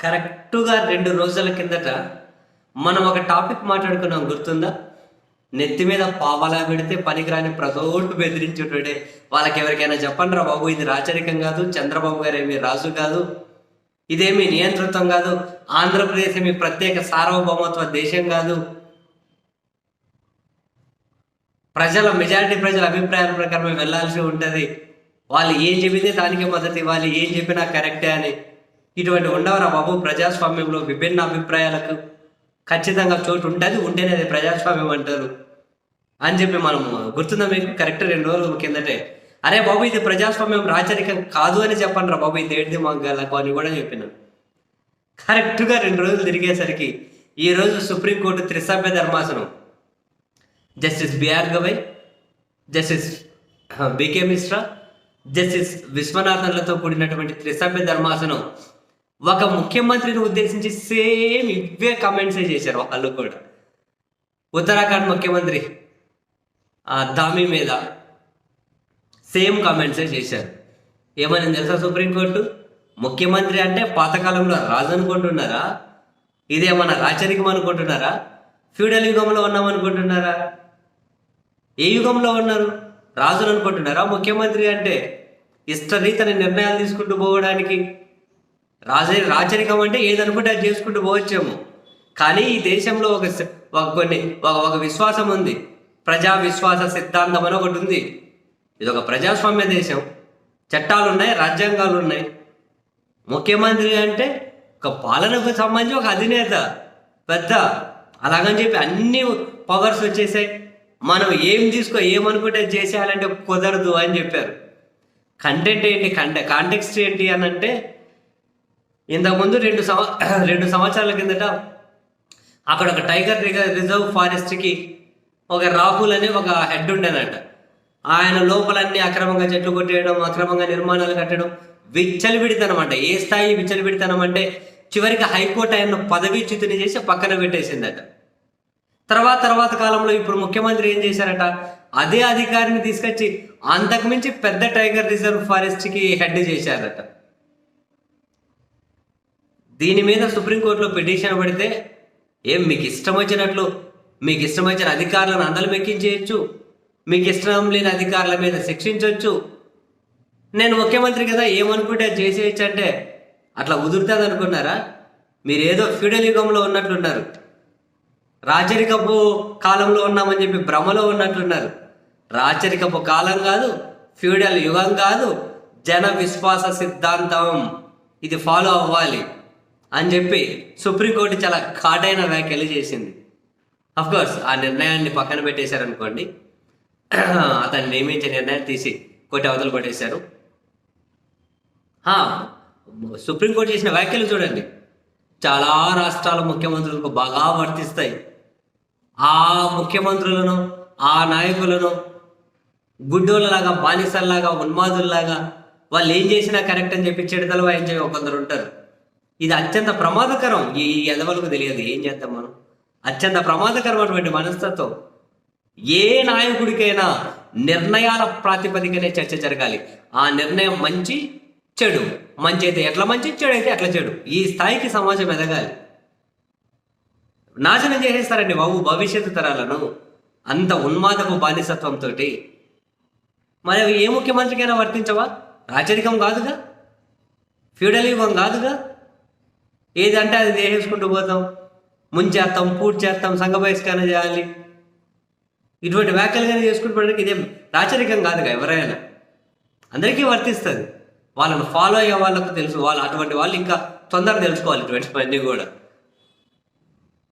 కరెక్టుగా రెండు రోజుల కిందట మనం ఒక టాపిక్ మాట్లాడుకున్నాం గుర్తుందా? నెత్తి మీద పావలా పెడితే పనికిరాని ప్రతోటు బెదిరించేటోడే. వాళ్ళకి ఎవరికైనా చెప్పండి రా బాబు ఇది రాచరికం కాదు చంద్రబాబు గారు ఏమి రాజు కాదు ఇదేమి నియంతృత్వం కాదు ఆంధ్రప్రదేశ్ ఏమి ప్రత్యేక సార్వభౌమత్వ దేశం కాదు. ప్రజల మెజారిటీ ప్రజల అభిప్రాయాల ప్రకారం వెళ్ళాల్సి ఉంటుంది. వాళ్ళు ఏం చెబితే దానికి మద్దతు ఇవ్వాలి ఏం చెప్పినా కరెక్టే అని. ఇటువంటి ఉండవరా బాబు? ప్రజాస్వామ్యంలో విభిన్న అభిప్రాయాలకు ఖచ్చితంగా చోటు ఉంటుంది ఉంటేనే అది ప్రజాస్వామ్యం అంటారు అని చెప్పి మనం గుర్తుందా మీకు? కరెక్ట్ రెండు రోజుల కిందటే. అరే బాబు ఇది ప్రజాస్వామ్యం రాచరికం కాదు అని చెప్పండి రా బాబు ఇది ఏంటి మంగళకు అని కూడా చెప్పిన. కరెక్ట్గా రెండు రోజులు తిరిగేసరికి ఈ రోజు సుప్రీంకోర్టు త్రిసభ్య ధర్మాసనం. Justice BR Gavai justice BK Mishra justice విశ్వనాథన్లతో కూడినటువంటి త్రిసభ్య ధర్మాసనం. ఒక ముఖ్యమంత్రిని ఉద్దేశించి సేమ్ ఇవే కమెంట్సే చేశారు వాళ్ళు కూడా. ఉత్తరాఖండ్ ముఖ్యమంత్రి ఆ దామి మీద సేమ్ కమెంట్సే చేశారు. ఏమని తెలుసా సుప్రీంకోర్టు? ముఖ్యమంత్రి అంటే పాతకాలంలో రాజు అనుకుంటున్నారా? ఇదేమన్నా రాచరికం అనుకుంటున్నారా? ఫ్యూడల్ యుగంలో ఉన్నాం అనుకుంటున్నారా? ఏ యుగంలో ఉన్నారు? రాజులు అనుకుంటున్నారా ముఖ్యమంత్రి అంటే ఇష్టరీతని నిర్ణయాలు తీసుకుంటూ పోవడానికి? రాజ రాచరికం అంటే ఏదనుకుంటే అది చేసుకుంటూ పోవచ్చేమో. కానీ ఈ దేశంలో ఒక ఒక కొన్ని ఒక ఒక విశ్వాసం ఉంది. ప్రజా విశ్వాస సిద్ధాంతం అని ఒకటి ఉంది. ఇది ఒక ప్రజాస్వామ్య దేశం. చట్టాలు ఉన్నాయి రాజ్యాంగాలు ఉన్నాయి ముఖ్యమంత్రి అంటే ఒక పాలనకు సంబంధించి ఒక అధినేత. పెద్ద. అలాగని చెప్పి అన్ని పవర్స్ వచ్చేసాయి. మనం ఏం తీసుకో ఏమనుకుంటే చేసేయాలంటే కుదరదు అని చెప్పారు. కంటెంట్ ఏంటి? కంటె కాంటెక్స్ట్ ఏంటి అని అంటే ఇంతకుముందు రెండు సంవ రెండు సంవత్సరాల కిందట అక్కడ ఒక టైగర్ రిజర్వ్ ఫారెస్ట్కి ఒక రాహుల్ అనే ఒక హెడ్ ఉండేనట ఆయన లోపలన్నీ అక్రమంగా చెట్లు కొట్టేయడం అక్రమంగా నిర్మాణాలు కట్టడం విచ్చలవిడితనం అంట ఏ స్థాయి విచ్చలవిడితనం అంటే చివరికి హైకోర్టు ఆయన పదవీచ్యుతిని చేసి పక్కన పెట్టేసిందట. తర్వాత తర్వాత కాలంలో ఇప్పుడు ముఖ్యమంత్రి ఏం చేశారట? అదే అధికారిని తీసుకొచ్చి అంతకుమించి పెద్ద టైగర్ రిజర్వ్ ఫారెస్ట్కి హెడ్ చేశారట. దీని మీద సుప్రీంకోర్టులో పిటిషన్ పడితే ఏం మీకు ఇష్టం వచ్చినట్లు మీకు ఇష్టం వచ్చిన అధికారులను అందలు మెక్కించేయచ్చు మీకు ఇష్టం లేని అధికారుల మీద శిక్షించవచ్చు నేను ముఖ్యమంత్రి కదా ఏమనుకుంటే చేసేయచ్చు అంటే అట్లా ఉదురుతుంది అనుకున్నారా మీరు ఏదో ఫ్యూడల్ యుగంలో ఉన్నట్లున్నారు. రాచరికపు కాలంలో ఉన్నామని చెప్పి భ్రమలో ఉన్నట్లున్నారు. రాచరికపు కాలం కాదు ఫ్యూడల్ యుగం కాదు జన విశ్వాస సిద్ధాంతం. ఇది ఫాలో అవ్వాలి. అని చెప్పి సుప్రీంకోర్టు చాలా ఘాటైన వ్యాఖ్యలు చేసింది. కోర్స్ ఆ నిర్ణయాన్ని పక్కన పెట్టేశారనుకోండి అతన్ని నియమించే నిర్ణయం తీసి కోటి అవతలు పట్టేశారు సుప్రీంకోర్టు చేసిన వ్యాఖ్యలు చూడండి. చాలా రాష్ట్రాల ముఖ్యమంత్రులకు బాగా వర్తిస్తాయి. ఆ ముఖ్యమంత్రులను ఆ నాయకులను గుడ్డోళ్ళలాగా బానిసల్లాగా ఉన్మాదుల్లాగా వాళ్ళు ఏం చేసినా కరెక్ట్ అని చెప్పి చెడుదల వాయించే కొందరు ఉంటారు. ఇది అత్యంత ప్రమాదకరం. ఈ ఎదవలకు తెలియదు. ఏం చేద్దాం మనం? అత్యంత ప్రమాదకరమైనటువంటి మనస్తత్వం. ఏ నాయకుడికైనా నిర్ణయాల ప్రాతిపదికనే చర్చ జరగాలి. ఆ నిర్ణయం మంచి చెడు. మంచి అయితే ఎట్లా మంచి చెడు అయితే ఎట్లా చెడు? ఈ స్థాయికి సమాజం ఎదగాలి. నాశనం చేసేస్తారండి బాబు భవిష్యత్తు తరాలను. అంత ఉన్మాదపు బానిసత్వంతో మరి అవి ఏ ముఖ్యమంత్రికైనా వర్తించవా? రాచరికం కాదుగా? ఫ్యూడల్ యుగం కాదుగా? ఏదంటే అది చేసేసుకుంటూ పోతాం. ముంచేస్తాం పూర్తి చేస్తాం సంఘ బహిష్కరణ చేయాలి. ఇటువంటి వ్యాఖ్యలు కానీ చేసుకుంటుకోవడానికి ఇదేం రాచరికం కాదుగా ఎవరైనా. అందరికీ వర్తిస్తుంది. వాళ్ళని ఫాలో అయ్యే వాళ్ళకు తెలుసు. వాళ్ళు అటువంటి వాళ్ళు ఇంకా తొందరగా తెలుసుకోవాలి ఇటువంటివన్నీ కూడా.